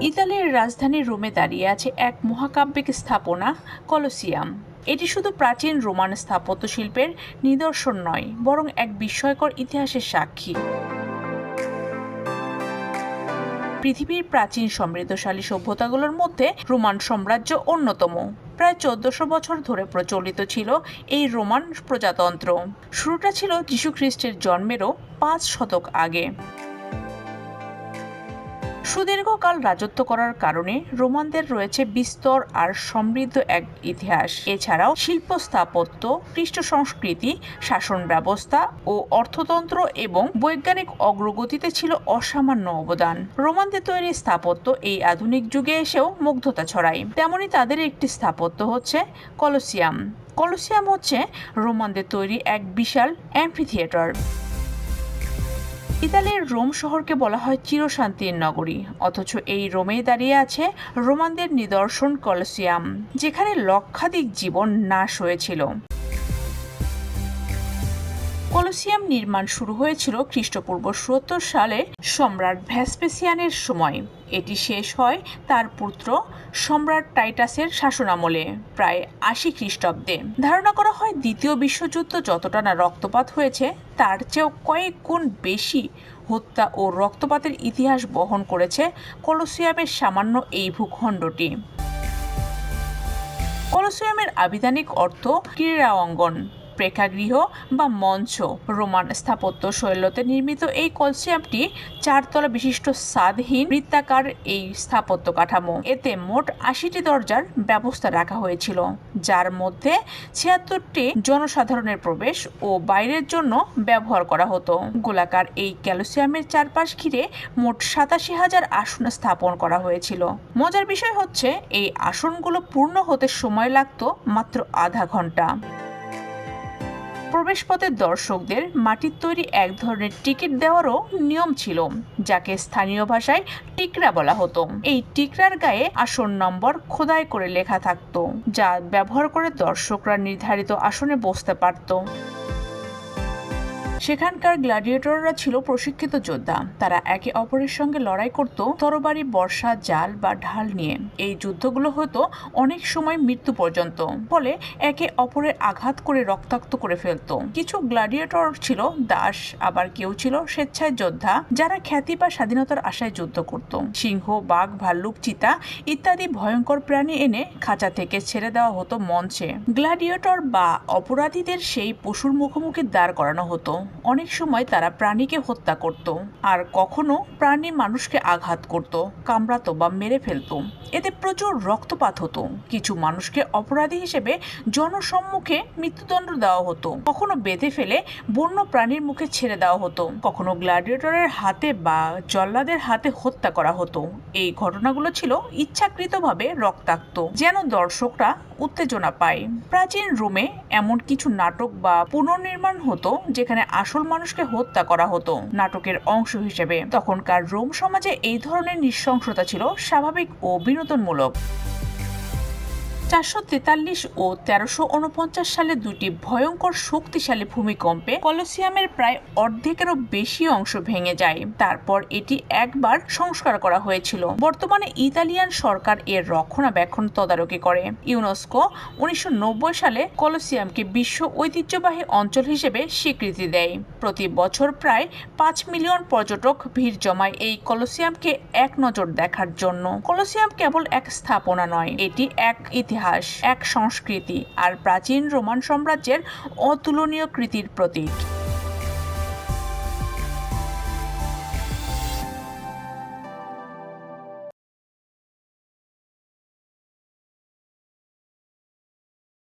ইতালির রাজধানী রোমে দাঁড়িয়ে আছে এক মহাকাব্যিক স্থাপনা, কলোসিয়াম। এটি শুধু প্রাচীন রোমান স্থাপত্য শিল্পের নিদর্শন নয়, বরং এক বিস্ময়কর ইতিহাসের সাক্ষী। পৃথিবীর প্রাচীন সমৃদ্ধশালী সভ্যতাগুলোর মধ্যে রোমান সাম্রাজ্য অন্যতম। প্রায় চোদ্দশো বছর ধরে প্রচলিত ছিল এই রোমান প্রজাতন্ত্র। শুরুটা ছিল যীশুখ্রিস্টের জন্মেরও পাঁচ শতক আগে। সুদীর্ঘকাল রাজত্ব করার কারণে রোমানদের রয়েছে বিস্তর আর সমৃদ্ধ এক ইতিহাস। এছাড়াও শিল্প স্থাপত্য খ্রিস্ট সংস্কৃতি, শাসন ব্যবস্থা ও অর্থতন্ত্র এবং বৈজ্ঞানিক অগ্রগতিতে ছিল অসামান্য অবদান। রোমানদের তৈরি স্থাপত্য এই আধুনিক যুগে এসেও মুগ্ধতা ছড়ায়। তেমনি তাদের একটি স্থাপত্য হচ্ছে কলোসিয়াম। কলোসিয়াম হচ্ছে রোমানদের তৈরি এক বিশাল অ্যাম্ফিথিয়েটার। ইতালির রোম শহরকে বলা হয় চিরশান্তির নগরী, অথচ এই রোমেই দাঁড়িয়ে আছে রোমানদের নিদর্শন কলসিয়াম, যেখানে লক্ষাধিক জীবন নাশ হয়েছিল। কলসিয়াম নির্মাণ শুরু হয়েছিল খ্রিস্টপূর্ব সত্তর সালে সম্রাট ভ্যাসপেসিয়ানের সময়। এটি শেষ হয় তার পুত্র সম্রাট টাইটাসের শাসনামলে, প্রায় আশি খ্রিস্টাব্দে। ধারণা করা হয় দ্বিতীয় বিশ্বযুদ্ধ যতটা না রক্তপাত হয়েছে, তার চেয়েও কয়েক গুণ বেশি হত্যা ও রক্তপাতের ইতিহাস বহন করেছে কলসিয়ামের সামান্য এই ভূখণ্ডটি। কলসিয়ামের আবিধানিক অর্থ ক্রীড়া অঙ্গন প্রেক্ষাগৃহ বা মঞ্চ। রোমান স্থাপত্য শৈলতে নির্মিত এই কলসিয়ামটি চারতলা বিশিষ্ট স্বাদহীন বৃত্তাকার এই স্থাপত্য কাঠামো। এতে মোট আশিটি দরজার ব্যবস্থা রাখা হয়েছিল, যার মধ্যে ছিয়াত্তরটি জনসাধারণের প্রবেশ ও বাইরের জন্য ব্যবহার করা হতো। গোলাকার এই ক্যালসিয়ামের চারপাশ ঘিরে মোট সাতাশি হাজার আসন স্থাপন করা হয়েছিল। মজার বিষয় হচ্ছে, এই আসনগুলো পূর্ণ হতে সময় লাগতো মাত্র আধা ঘণ্টা। প্রবেশপথের দর্শকদের মাটির তৈরি এক ধরনের টিকিট দেওয়ারও নিয়ম ছিল, যাকে স্থানীয় ভাষায় টিকরা বলা হতো। এই টিকরার গায়ে আসন নম্বর খোদাই করে লেখা থাকতো, যা ব্যবহার করে দর্শকরা নির্ধারিত আসনে বসতে পারত। সেখানকার গ্ল্যাডিয়েটররা ছিল প্রশিক্ষিত যোদ্ধা। তারা একে অপরের সঙ্গে লড়াই করত তরবারি, বর্ষা, জাল বা ঢাল নিয়ে। এই যুদ্ধগুলো হতো অনেক সময় মৃত্যু পর্যন্ত। ফলে একে অপরের আঘাত করে রক্তাক্ত করে ফেলত। কিছু গ্ল্যাডিয়েটর ছিল দাস, আবার কেউ ছিল স্বেচ্ছায় যোদ্ধা, যারা খ্যাতি বা স্বাধীনতার আশায় যুদ্ধ করত। সিংহ, বাঘ, ভাল্লুক, চিতা ইত্যাদি ভয়ঙ্কর প্রাণী এনে খাঁচা থেকে ছেড়ে দেওয়া হতো মঞ্চে। গ্ল্যাডিয়েটর বা অপরাধীদের সেই পশুর মুখোমুখি দাঁড় করানো হতো। অনেক সময় তারা প্রাণীকে হত্যা করত আর কখনো প্রাণী মানুষকে আঘাত করত, কামড়াতো বা মেরে ফেলতো। এতে প্রচুর রক্তপাত হতো। কিছু মানুষকে অপরাধী হিসেবে জনসম্মুখে মৃত্যুদণ্ড দেওয়া হতো। কখনো বেঁধে ফেলে বন্য প্রাণীর মুখে ছেড়ে দেওয়া হতো। কখনো গ্ল্যাডিয়েটরের হাতে বা জল্লাদের হাতে হত্যা করা হতো। এই ঘটনাগুলো ছিল ইচ্ছাকৃতভাবে রক্তাক্ত। যেন দর্শকরা উত্তেজনা পায়। প্রাচীন রোমে এমন কিছু নাটক বা পুনর্নির্মাণ হতো যেখানে আসল মানুষকে হত্যা করা হতো। নাটকের অংশ হিসেবে তখনকার রোম সমাজে এই ধরনের নৃশংসতা ছিল স্বাভাবিক ও বিনোদনমূলক। চারশো তেতাল্লিশ ও তেরোশো উনপঞ্চাশ সালে দুটি ভয়ঙ্কর শক্তিশালী ভূমিকম্পে কলসিয়ামের প্রায় অর্ধেকেরও বেশি অংশ ভেঙে যায়। তারপর এটি একবার সংস্কার করা হয়েছিল। বর্তমানে ইতালিয়ান সরকার এর রক্ষণাবেক্ষণ তদারকি করে। ইউনেস্কো উনিশশো নব্বই সালে কলসিয়ামকে বিশ্ব ঐতিহ্যবাহী অঞ্চল হিসেবে স্বীকৃতি দেয়। প্রতি বছর প্রায় পাঁচ মিলিয়ন পর্যটক ভিড় জমায় এই কলসিয়ামকে এক নজর দেখার জন্য। কলসিয়াম কেবল এক স্থাপনা নয়, এটি এক ইতিহাস এক সংস্কৃতি আর প্রাচীন রোমান সাম্রাজ্যের অতুলনীয় কৃতির প্রতীক।